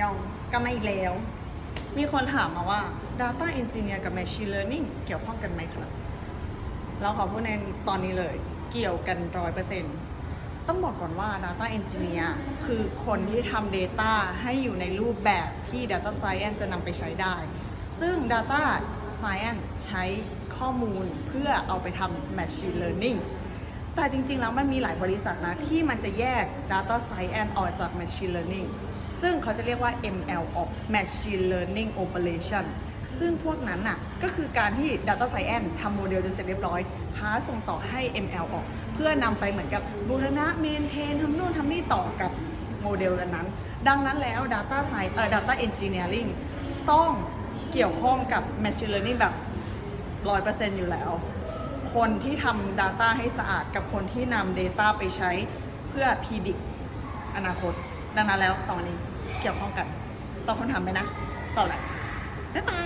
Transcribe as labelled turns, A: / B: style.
A: ยองกลับมาอีกแล้ว มีคนถามมาว่า Data Engineer กับ Machine Learning เกี่ยวข้องกันไหมครับ เราขอพูดในตอนนี้เลย เกี่ยวกันร้อยเปอร์เซ็นต์ต้องบอกก่อนว่า Data Engineer คือคนที่ทำ Data ให้อยู่ในรูปแบบที่ Data Science จะนำไปใช้ได้ ซึ่ง Data Science ใช้ข้อมูลเพื่อเอาไปทำ Machine Learning แต่จริงๆ แล้วมันมีหลายบริษัทนะ ที่มันจะแยก Data Science ออกจาก Machine Learning ซึ่งเขาจะเรียกว่า ML ออก Machine Learning Operation ซึ่งพวกนั้นน่ะก็คือการที่ Data Science ทำโมเดลจนเสร็จเรียบร้อยพาส่งต่อให้ ML ออก เพื่อนำไปเหมือนกับบูรณะเมนเทนทำนู่นทำนี่ต่อกับโมเดลนั้น ดังนั้นแล้ว Data Science เอ่อ Data Engineering ต้องเกี่ยวข้องกับ Machine Learning แบบ 100%อยู่แล้ว คนที่ทำ Data ให้สะอาดกับคนที่นำ Data ไปใช้เพื่อ predict อนาคต ดังนั้นแล้วสองอันนี้เกี่ยวข้องกัน ตอบคำถามไหมนะ ตอบแหละบ๊ายบาย